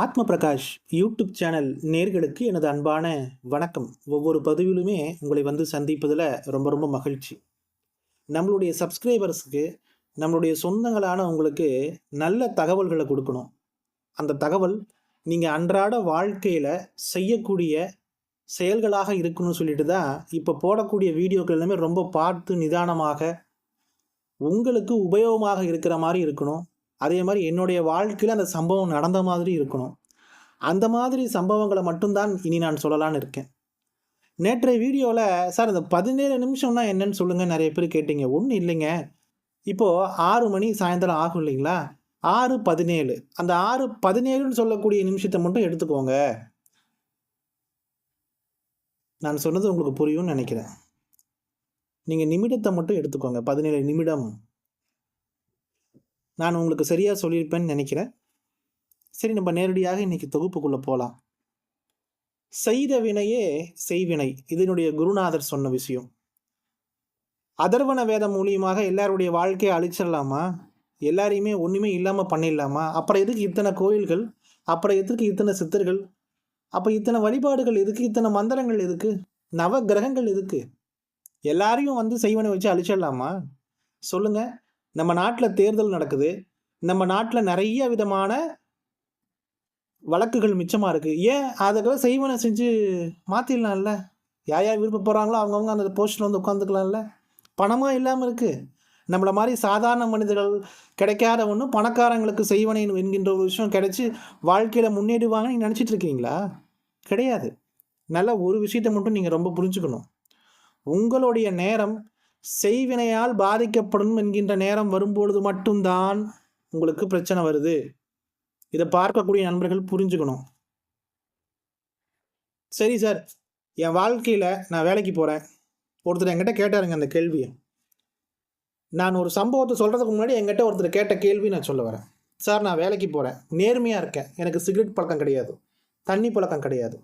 ஆத்ம Prakash YouTube channel நேர்களுக்கு எனது அன்பான வணக்கம். ஒவ்வொரு பதிவிலுமே உங்களை வந்து சந்திப்பதில் ரொம்ப ரொம்ப மகிழ்ச்சி. நம்மளுடைய சப்ஸ்கிரைபர்ஸுக்கு நம்மளுடைய சொந்தங்களான உங்களுக்கு நல்ல தகவல்களை கொடுக்கணும். அந்த தகவல் நீங்கள் அன்றாட வாழ்க்கையில் செய்யக்கூடிய செயல்களாக இருக்கணும்னு சொல்லிட்டு தான் இப்போ போடக்கூடிய வீடியோக்கள் எல்லாமே ரொம்ப பார்த்து நிதானமாக உங்களுக்கு உபயோகமாக இருக்கிற மாதிரி இருக்கணும். அதே மாதிரி என்னுடைய வாழ்க்கையில் அந்த சம்பவம் நடந்த மாதிரி இருக்கணும். அந்த மாதிரி சம்பவங்களை மட்டும்தான் இனி நான் சொல்லலான்னு இருக்கேன். நேற்றைய வீடியோவில் சார் இந்த பதினேழு நிமிஷம்னா என்னன்னு சொல்லுங்கள் நிறைய பேர் கேட்டீங்க. ஒன்றும் இல்லைங்க. இப்போது ஆறு மணி சாயந்தரம் ஆகும் இல்லைங்களா? ஆறு பதினேழு. அந்த ஆறு பதினேழுன்னு சொல்லக்கூடிய நிமிஷத்தை மட்டும் எடுத்துக்கோங்க. நான் சொன்னது உங்களுக்கு புரியும்னு நினைக்கிறேன். நீங்கள் நிமிடத்தை மட்டும் எடுத்துக்கோங்க. பதினேழு நிமிடம். நான் உங்களுக்கு சரியாக சொல்லியிருப்பேன்னு நினைக்கிறேன். சரி நம்ம நேரடியாக இன்றைக்கி தொகுப்புக்குள்ளே போகலாம் செய்த வினையே செய்வினை. இதனுடைய குருநாதர் சொன்ன விஷயம். அதர்வன வேதம் மூலியமாக எல்லாருடைய வாழ்க்கையை அழிச்சிடலாமா? எல்லாரையுமே ஒன்றுமே இல்லாமல் பண்ணிடலாமா? அப்புறம் எதுக்கு இத்தனை கோயில்கள்? அப்புறம் எதுக்கு இத்தனை சித்தர்கள்? அப்போ இத்தனை வழிபாடுகள் எதுக்கு? இத்தனை மந்திரங்கள் எதுக்கு? நவ கிரகங்கள் எதுக்கு? எல்லாரையும் வந்து செய்வனை வச்சு அழிச்சிடலாமா? சொல்லுங்கள் நம்ம நாட்டில் தேர்தல் நடக்குது. நம்ம நாட்டில் நிறைய விதமான வழக்குகள் மிச்சமாக இருக்குது ஏன் அதுக்கெல்லாம் செய்வனை செஞ்சு மாற்றிடலாம்ல யார் யார் விருப்பப்படுறாங்களோ அவங்கவுங்க அந்த போஸ்ட்டில் வந்து உட்காந்துக்கலாம்ல? பணமாக இல்லாமல் இருக்குது நம்மளை மாதிரி சாதாரண மனிதர்கள் கிடைக்காத ஒன்று பணக்காரங்களுக்கு செய்வனை என்கின்ற ஒரு விஷயம் கிடைச்சி வாழ்க்கையில் முன்னேறுவாங்கன்னு நீங்கள் நினச்சிட்டு இருக்கீங்களா? கிடையாது. நல்ல ஒரு விஷயத்தை மட்டும் நீங்கள் ரொம்ப புரிஞ்சுக்கணும். உங்களுடைய நேரம் செய்வினையால் பாதிக்கப்படும் என்கின்ற நேரம் வரும்பொழுது மட்டும்தான் உங்களுக்கு பிரச்சனை வருது. இதை பார்க்கக்கூடிய நண்பர்கள் புரிஞ்சுக்கணும். சரி சார் என் வாழ்க்கையில் நான் வேலைக்கு போகிறேன் ஒருத்தர் என்கிட்ட கேட்டாருங்க அந்த கேள்வியை. நான் ஒரு சம்பவத்தை சொல்கிறதுக்கு முன்னாடி என்கிட்ட ஒருத்தர் கேட்ட கேள்வி நான் சொல்ல வரேன். சார் நான் வேலைக்கு போகிறேன் நேர்மையாக இருக்கேன். எனக்கு சிகரெட் பழக்கம் கிடையாது. தண்ணி பழக்கம் கிடையாது.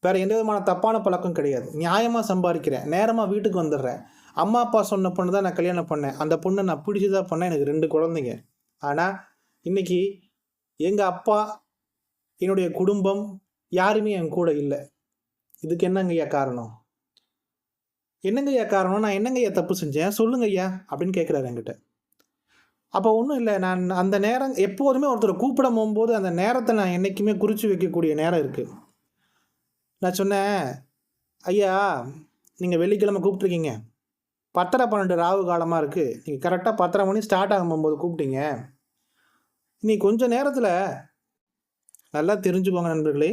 வேறு எந்த விதமான தப்பான பழக்கம் கிடையாது. நியாயமாக சம்பாதிக்கிறேன். நேரமாக வீட்டுக்கு வந்துடுறேன். அம்மா அப்பா சொன்ன பொண்ணு தான் நான் கல்யாணம் பண்ணேன். அந்த பொண்ணை நான் பிடிச்சி தான் பண்ணேன். எனக்கு ரெண்டு குழந்தைங்க. ஆனால் இன்றைக்கி எங்கள் அப்பா என்னுடைய குடும்பம் யாருமே என் கூட இல்லை. இதுக்கு என்னங்கய்யா காரணம்? என்னங்கய்யா காரணம்? நான் என்னங்கய்யா தப்பு செஞ்சேன்? சொல்லுங்க ஐயா அப்படின்னு கேட்குறாரு என்கிட்ட. அப்போ ஒன்றும் இல்லை. நான் அந்த நேரம் எப்போதுமே ஒருத்தர் கூப்பிட போகும்போது அந்த நேரத்தை நான் என்றைக்குமே குறித்து வைக்கக்கூடிய நேரம் இருக்குது நான் சொன்னேன் ஐயா நீங்கள் வெள்ளிக்கிழமை கூப்பிட்ருக்கீங்க பத்தரை பன்னெண்டு ராவு காலமாக இருக்குது நீங்கள் கரெக்டாக பத்தரை மணி ஸ்டார்ட் ஆகும்போது கூப்பிட்டீங்க. நீ கொஞ்சம் நேரத்தில் நல்லா தெரிஞ்சுக்கோங்க நண்பர்களே.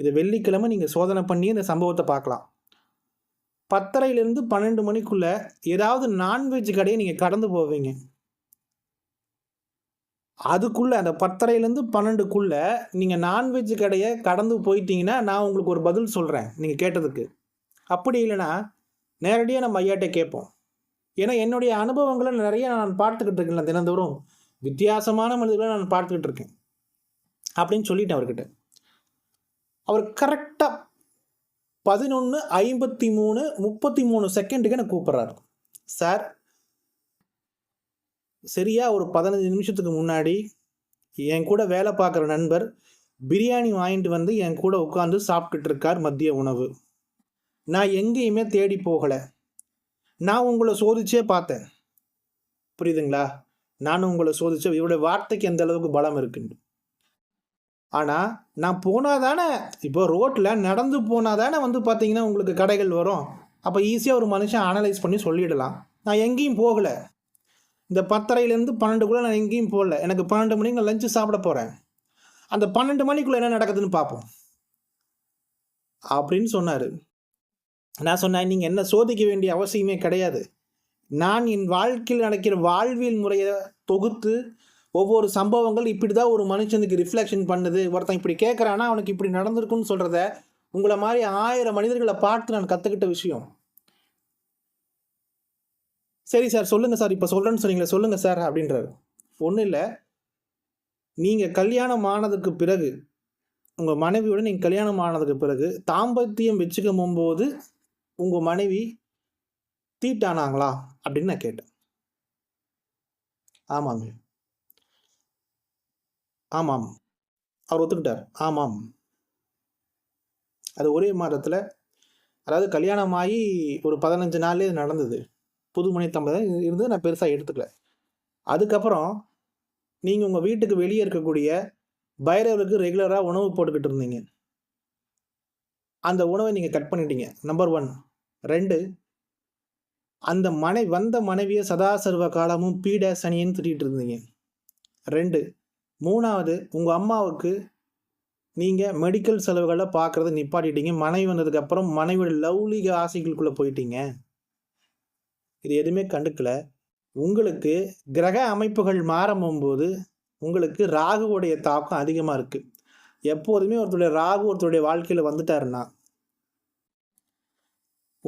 இது வெள்ளிக்கிழமை நீங்கள் சோதனை பண்ணி இந்த சம்பவத்தை பார்க்கலாம். பத்தரையிலேருந்து பன்னெண்டு மணிக்குள்ளே ஏதாவது நான்வெஜ் கடையை நீங்கள் கடந்து போவீங்க. அதுக்குள்ளே அந்த பத்தரையிலேருந்து பன்னெண்டுக்குள்ளே நீங்கள் நான்வெஜ் கடையை கடந்து போயிட்டீங்கன்னா நான் உங்களுக்கு ஒரு பதில் சொல்கிறேன் நீங்கள் கேட்டதுக்கு. அப்படி இல்லைன்னா நேரடியாக நம்ம ஐயாட்டே கேட்போம். ஏன்னா என்னுடைய அனுபவங்களை நிறைய நான் பார்த்துக்கிட்டு இருக்கேன் தினந்தோறும். வித்தியாசமான மனிதர்களை நான் பார்த்துக்கிட்டு இருக்கேன். அப்படின்னு சொல்லிட்டேன் அவர்கிட்ட. அவர் கரெக்டாக பதினொன்று ஐம்பத்தி மூணு முப்பத்தி மூணு செகண்டுக்கு எனக்கு கூப்பிட்றாரு. சார் சரியாக ஒரு பதினஞ்சு நிமிஷத்துக்கு முன்னாடி என் கூட வேலை பார்க்குற நண்பர் பிரியாணி வாங்கிட்டு வந்து என் கூட உட்காந்து சாப்பிட்டுட்டு இருக்கார் மதிய உணவு. நான் எங்கேயுமே தேடி போகலை. நான் உங்களை சோதிச்சே பார்த்தேன். புரியுதுங்களா? நானும் உங்களை சோதிச்சேன். இவருடைய வார்த்தைக்கு எந்த அளவுக்கு பலம் இருக்குன்னு. ஆனால் நான் போனால் தானே இப்போ ரோட்டில் நடந்து போனால் தானே வந்து பார்த்தீங்கன்னா உங்களுக்கு கடைகள் வரும். அப்போ ஈஸியாக ஒரு மனுஷன் அனலைஸ் பண்ணி சொல்லிடலாம். நான் எங்கேயும் போகலை. இந்த பத்தரையிலேருந்து பன்னெண்டுக்குள்ளே நான் எங்கேயும் போகல. எனக்கு பன்னெண்டு மணிக்கு நான் லஞ்சு சாப்பிட போகிறேன் அந்த பன்னெண்டு மணிக்குள்ளே என்ன நடக்குதுன்னு பார்ப்போம். அப்படின்னு சொன்னார். நான் சொன்னேன் நீங்கள் என்ன சோதிக்க வேண்டிய அவசியமே கிடையாது. நான் என் வாழ்க்கையில் நடக்கிற வாழ்வியல் முறையை தொகுத்து ஒவ்வொரு சம்பவங்கள் இப்படி தான் ஒரு மனுஷனுக்கு ரிஃப்ளெக்ஷன் பண்ணுது. ஒருத்தன் இப்படி கேட்குறானா அவனுக்கு இப்படி நடந்திருக்குன்னு சொல்கிறத உங்களை மாதிரி ஆயிரம் மனிதர்களை பார்த்து நான் கற்றுக்கிட்ட விஷயம். சரி சார் சொல்லுங்கள் சார் இப்போ சொல்கிறேன்னு சொன்னீங்களே சொல்லுங்கள் சார் அப்படின்றாரு. ஒன்றும் இல்லை. நீங்கள் கல்யாணம் ஆனதுக்கு பிறகு உங்கள் மனைவியோட நீங்கள் கல்யாணம் ஆனதுக்கு பிறகு தாம்பத்தியம் வச்சுக்கும் போது உங்கள் மனைவி தீட்டானாங்களா அப்படின்னு நான் கேட்டேன். ஆமாங்க. ஆமாம். அவர் ஒத்துக்கிட்டார். ஆமாம். அது ஒரே மாதத்தில் அதாவது கல்யாணம் ஆகி ஒரு பதினஞ்சு நாள்லேயே இது நடந்தது. புதுமனை தம்பதி இருந்து நான் பெருசாக எடுத்துக்கல. அதுக்கப்புறம் நீங்கள் உங்கள் வீட்டுக்கு வெளியே இருக்கக்கூடிய பைரவருக்கு ரெகுலராக உணவு போட்டுக்கிட்டு இருந்தீங்க. அந்த உணவை நீங்கள் கட் பண்ணிட்டீங்க. நம்பர் ஒன் ரெண்டு அந்த மனை வந்த மனைவியை சதா சர்வ காலமும் பீட சனின்னு திட்டிகிட்டு இருந்தீங்க. ரெண்டு மூணாவது உங்கள் அம்மாவுக்கு நீங்கள் மெடிக்கல் செலவுகளை பார்க்குறத நிப்பாட்டிட்டீங்க. மனைவி வந்ததுக்கப்புறம் மனைவியோட லவ்லீக ஆசைகளுக்குள்ளே போயிட்டீங்க. இது எதுவுமே கண்டுக்கல. உங்களுக்கு கிரக அமைப்புகள் மாறும்போது உங்களுக்கு ராகுவோடைய தாக்கம் அதிகமாக இருக்குது எப்போதுமே ஒருத்தருடைய ராகு ஒருத்தருடைய வாழ்க்கையில் வந்துட்டாருன்னா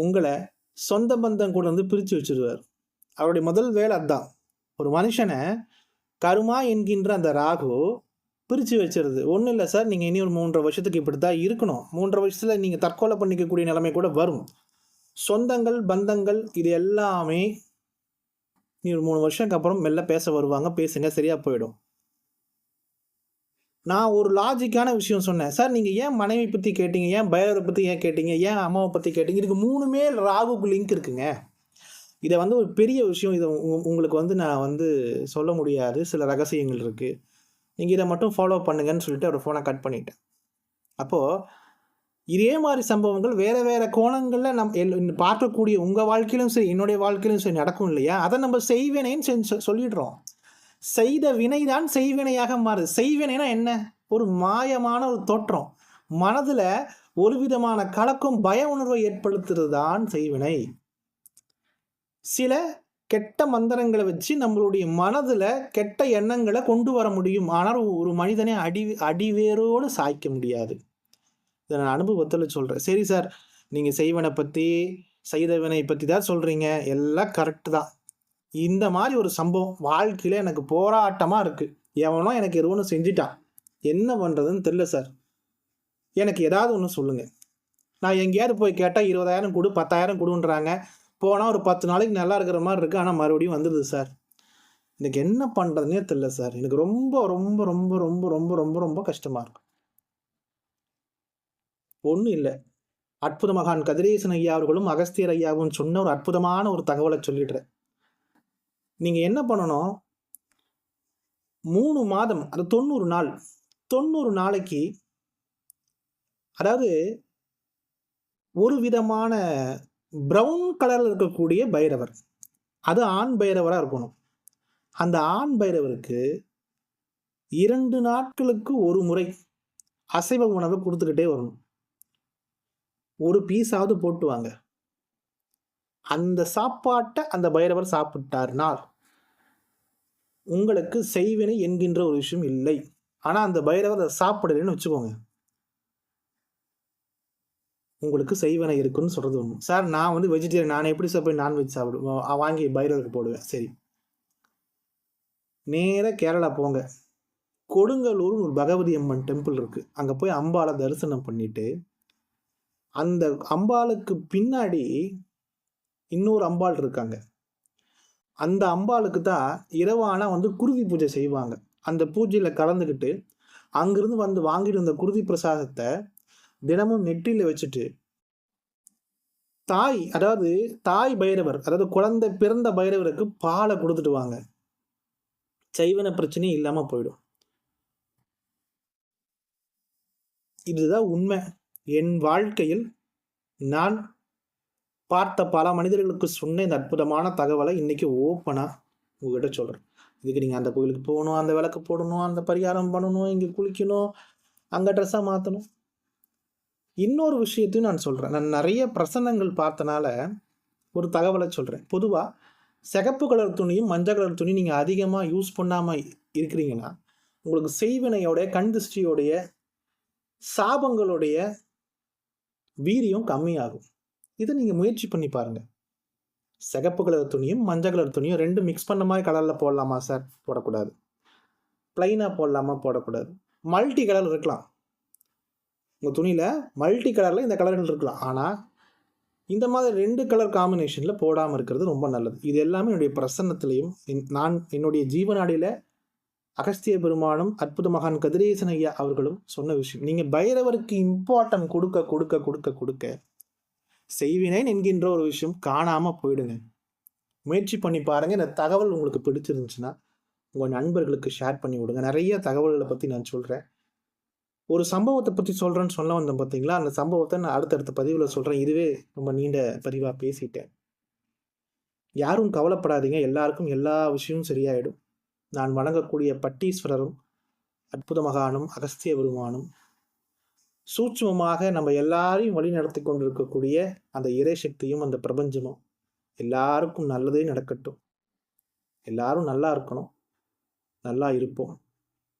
உங்களை சொந்த பந்தம் கூட வந்து பிரித்து வச்சுருவார். அவருடைய முதல் வேலை அதுதான் ஒரு மனுஷனை கருமா என்கின்ற அந்த ராகு பிரித்து வச்சிருது. ஒன்றும் இல்லை சார் நீங்கள் இனி ஒரு மூன்றரை வருஷத்துக்கு இப்படி தான் இருக்கணும். மூன்றரை வருஷத்தில் நீங்கள் தற்கொலை பண்ணிக்கக்கூடிய நிலைமை கூட வரும். சொந்தங்கள் பந்தங்கள் இது எல்லாமே நீ ஒரு மூணு வருஷத்துக்கு அப்புறம் மெல்ல பேச வருவாங்க பேசுங்க சரியாக போயிடும். நான் ஒரு லாஜிக்கான விஷயம் சொன்னேன். சார் நீங்கள் ஏன் மனைவி பற்றி கேட்டீங்க? ஏன் பயோரை பற்றி ஏன் கேட்டீங்க? ஏன் அம்மாவை பற்றி கேட்டீங்க? இதுக்கு மூணுமே ராகுக்கு லிங்க் இருக்குங்க. இதை வந்து ஒரு பெரிய விஷயம். இதை உங்களுக்கு வந்து நான் வந்து சொல்ல முடியாது. சில ரகசியங்கள் இருக்குது நீங்கள் இதை மட்டும் ஃபாலோ பண்ணுங்கன்னு சொல்லிட்டு அவர் ஃபோனை கட் பண்ணிட்டேன். அப்போது இதே மாதிரி சம்பவங்கள் வேறு வேறு கோணங்களில் நம் எல் பார்க்கக்கூடிய உங்கள் வாழ்க்கையிலும் சரி என்னுடைய வாழ்க்கையிலும் சரி நடக்கும் இல்லையா? அதை நம்ம செய்வேனேன்னு செஞ்சு சொல்லிடுறோம். செய்த வினைதான் செய்வினையாக மாறுது. செய்வினைனா என்ன? ஒரு மாயமான ஒரு தோற்றம். மனதில் ஒரு விதமான கலக்கும் பய உணர்வை ஏற்படுத்துறது தான் செய்வினை. சில கெட்ட மந்திரங்களை வச்சு நம்மளுடைய மனதில் கெட்ட எண்ணங்களை கொண்டு வர முடியும். ஆனால் ஒரு மனிதனை அடி அடிவேரோடு சாய்க்க முடியாது. இதை நான் அனுபவத்தில் சொல்கிறேன் சரி சார் நீங்கள் செய்வனை பற்றி செய்தவனை பற்றி தான் சொல்கிறீங்க எல்லாம் கரெக்டு தான். இந்த மாதிரி ஒரு சம்பவம் வாழ்க்கையில் எனக்கு போராட்டமாக இருக்குது எவனோ எனக்கு எது ஒன்று செஞ்சிட்டான். என்ன பண்ணுறதுன்னு தெரில சார் எனக்கு ஏதாவது ஒன்று சொல்லுங்கள் நான் எங்கேயாவது போய் கேட்டால் இருபதாயிரம் கொடு பத்தாயிரம் கொடுன்றாங்க. போனால் ஒரு பத்து நாளைக்கு நல்லா இருக்கிற மாதிரி இருக்குது ஆனால் மறுபடியும் வந்துடுது சார் எனக்கு என்ன பண்ணுறதுனே தெரில சார் எனக்கு ரொம்ப ரொம்ப ரொம்ப ரொம்ப ரொம்ப ரொம்ப ரொம்ப கஷ்டமாக இருக்கும் ஒன்றும் இல்லை. அற்புத மகான் கதிரேசன் ஐயா அவர்களும் அகஸ்தியர் ஐயாவும் சொன்ன ஒரு அற்புதமான ஒரு தகவலை சொல்லிடுறேன். நீங்கள் என்ன பண்ணணும்? மூணு மாதம் அது தொண்ணூறு நாள். தொண்ணூறு நாளைக்கு அதாவது ஒரு விதமான ப்ரௌன் கலரில் இருக்கக்கூடிய பைரவர். அது ஆண் பைரவராக இருக்கணும். அந்த ஆண் பைரவருக்கு இரண்டு நாட்களுக்கு ஒரு முறை அசைவ உணவை கொடுத்துக்கிட்டே வரணும். ஒரு பீஸாவது போட்டு வாங்க அந்த சாப்பாட்டை அந்த பைரவர் சாப்பிட்டார்னால் உங்களுக்கு செய்வினை என்கின்ற ஒரு விஷயம் இல்லை. ஆனால் அந்த பைரவர் அதை சாப்பிடலைன்னு வச்சுக்கோங்க. உங்களுக்கு செய்வனை இருக்குன்னு சொல்கிறது ஒன்று சார் நான் வந்து வெஜிடேரியன் நான் எப்படி சார் போய் நான்வெஜ் சாப்பிடுவேன்? வாங்கி பைரவருக்கு போடுவேன். சரி. நேராக கேரளா போங்க. கொடுங்கலூர்னு ஒரு பகவதி அம்மன் டெம்பிள் இருக்குது அங்கே போய் அம்பாளை தரிசனம் பண்ணிவிட்டு அந்த அம்பாளுக்கு பின்னாடி இன்னொரு அம்பாள் இருக்காங்க. அந்த அம்பாளுக்கு தான் இரவானா வந்து குருதி பூஜை செய்வாங்க. அந்த பூஜையில் கலந்துக்கிட்டு அங்கிருந்து வந்து வாங்கிட்டு வந்த குருதி பிரசாதத்தை தினமும் நெற்றியில் வச்சுட்டு தாய் அதாவது தாய் பைரவர் அதாவது குழந்தை பிறந்த பைரவருக்கு பாலை கொடுத்துட்டு வாங்க. சைவன பிரச்சனையும் இல்லாமல் போயிடும். இதுதான் உண்மை. என் வாழ்க்கையில் நான் பார்த்த பல மனிதர்களுக்கு சொன்ன இந்த அற்புதமான தகவலை இன்றைக்கி ஓப்பனாக உங்ககிட்ட சொல்கிறேன் இதுக்கு நீங்கள் அந்த கோயிலுக்கு போகணும் அந்த விளக்கு போடணும் அந்த பரிகாரம் பண்ணணும் இங்கே குளிக்கணும் அங்கே ட்ரெஸ்ஸாக மாற்றணும் இன்னொரு விஷயத்தையும் நான் சொல்கிறேன் நான் நிறைய பிரசன்னங்கள் பார்த்தனால ஒரு தகவலை சொல்கிறேன் பொதுவாக சிகப்பு கலர் துணியும் மஞ்சள் கலர் துணி நீங்கள் அதிகமாக யூஸ் பண்ணாமல் இருக்கிறீங்கன்னா உங்களுக்கு செய்வினையோடைய கண் திருஷ்டியோடைய சாபங்களுடைய வீரியம் கம்மியாகும். இதை நீங்கள் முயற்சி பண்ணி பாருங்கள் சிகப்பு கலர் துணியும் மஞ்சள் கலர் துணியும் ரெண்டும் மிக்ஸ் பண்ண மாதிரி கலரில் போடலாமா சார் போடக்கூடாது. ப்ளைனாக போடலாமா போடக்கூடாது. மல்டி கலர் இருக்கலாம். உங்கள் துணியில் மல்டி கலரில் இந்த கலர்கள் இருக்கலாம். ஆனால் இந்த மாதிரி ரெண்டு கலர் காம்பினேஷனில் போடாமல் இருக்கிறது ரொம்ப நல்லது. இது எல்லாமே என்னுடைய பிரசன்னத்திலையும் என்- நான் என்னுடைய ஜீவநாடியில் அகஸ்திய பெருமானும் அற்புத மகான் கதிரேசன் ஐயா அவர்களும் சொன்ன விஷயம். நீங்கள் பைரவருக்கு இம்பார்ட்டன்ட் கொடுக்க கொடுக்க கொடுக்க கொடுக்க செய்வினேன் என்கின்ற ஒரு விஷயம் காணாமல் போயிடுங்க. முயற்சி பண்ணி பாருங்கள் இந்த தகவல் உங்களுக்கு பிடிச்சிருந்துச்சுன்னா உங்கள் நண்பர்களுக்கு ஷேர் பண்ணி விடுங்க. நிறைய தகவல்களை பற்றி நான் சொல்கிறேன் ஒரு சம்பவத்தை பற்றி சொல்கிறேன்னு சொல்ல வந்தேன் பார்த்தீங்களா அந்த சம்பவத்தை நான் அடுத்தடுத்த பதிவில் சொல்கிறேன் இதுவே ரொம்ப நீண்ட பதிவாக பேசிட்டேன். யாரும் கவலைப்படாதீங்க. எல்லாருக்கும் எல்லா விஷயமும் சரியாயிடும். நான் வணங்கக்கூடிய பட்டீஸ்வரரும் அற்புத மகானும் அகஸ்திய பெருமானும் சூட்சமமாக நம்ம எல்லாரையும் வழி நடத்தி கொண்டிருக்கக்கூடிய அந்த இறை சக்தியும் அந்த பிரபஞ்சமும் எல்லாருக்கும் நல்லதே நடக்கட்டும். எல்லாரும் நல்லா இருக்கணும். நல்லா இருப்போம்.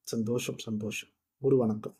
சந்தோஷம் சந்தோஷம். குரு வணக்கம்.